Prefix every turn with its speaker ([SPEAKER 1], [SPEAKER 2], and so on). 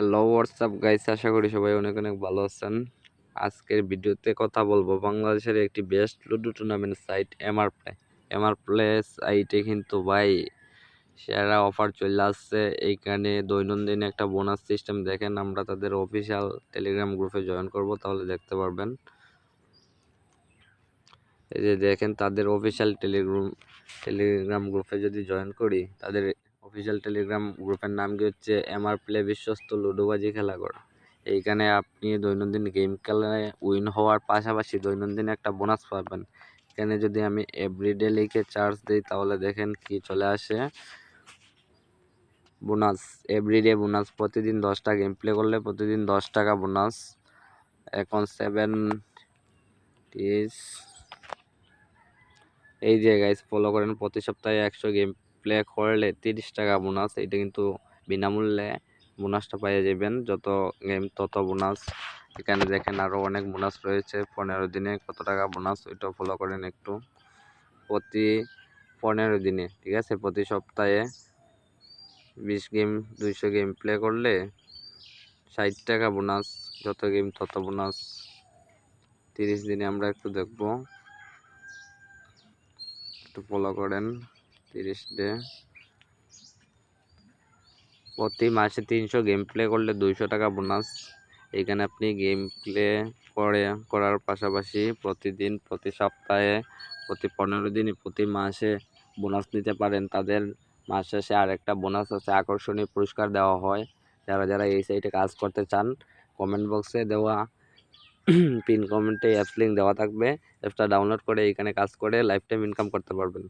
[SPEAKER 1] Hello WhatsApp guys আশা করি সবাই অনেক অনেক ভালো আছেন। আজকের ভিডিওতে কথা বলব বাংলাদেশের একটি best ludo tournament site MR play MR play সাইটে কিন্তু ভাই সেরা অফার চলে আসছে। এইখানে দৈনন্দিন একটা বোনাস সিস্টেম দেখেন, আমরা তাদের অফিসিয়াল টেলিগ্রাম গ্রুপে জয়েন করব, তাহলে দেখতে পারবেন। এই যে দেখেন, তাদের অফিসিয়াল টেলিগ্রাম টেলিগ্রাম গ্রুপে যদি জয়েন করি, তাদের অফিসিয়াল টেলিগ্রাম গ্রুপের নাম কি হচ্ছে এমআর প্লে বিশ্বস্ত লুডোবাজি খেলাঘর এইখানে আপনি দৈনন্দিন গেম খেলায় উইন হওয়ার পাশাপাশি দৈনন্দিন একটা বোনাস পাবেন। এখানে যদি আমি এভরিডে লিখে চার্জ দিই, তাহলে দেখেন কি চলে আসে। বোনাস এভরিডে বোনাস প্রতিদিন দশটা গেম প্লে করলে প্রতিদিন দশ টাকা বোনাস এখন সেভেন এই যে গাইস ফলো করেন, প্রতি সপ্তাহে একশো গেম প্লে করলে তিরিশ টাকা বোনাস এটা কিন্তু বিনামূল্যে বোনাসটা পাইয়ে যাবেন যত গেম তত বোনাস এখানে দেখেন আরও অনেক বোনাস রয়েছে। পনেরো দিনে কত টাকা বোনাস ওইটা ফলো করেন একটু। প্রতি পনেরো দিনে, ঠিক আছে? প্রতি সপ্তাহে বিশ গেম দুইশো গেম প্লে করলে ষাট টাকা বোনাস যত গেম তত বোনাস তিরিশ দিনে আমরা একটু দেখব। একটু ফলো করেন। তিরিশ ডে। প্রতি মাসে তিনশো গেম প্লে করলে দুইশো টাকা বোনাস এখানে আপনি গেম প্লে করে, করার পাশাপাশি প্রতিদিন, প্রতি সপ্তাহে, প্রতি পনেরো দিন, প্রতি মাসে বোনাস নিতে পারেন। তাদের মাস শেষে আরেকটা বোনাস আছে, আকর্ষণীয় পুরস্কার দেওয়া হয়। যারা যারা এই সাইটে কাজ করতে চান কমেন্ট বক্সে দেওয়া পিন কমেন্টে অ্যাপস লিঙ্ক দেওয়া থাকবে। অ্যাপসটা ডাউনলোড করে এখানে কাজ করে লাইফ টাইম ইনকাম করতে পারবেন।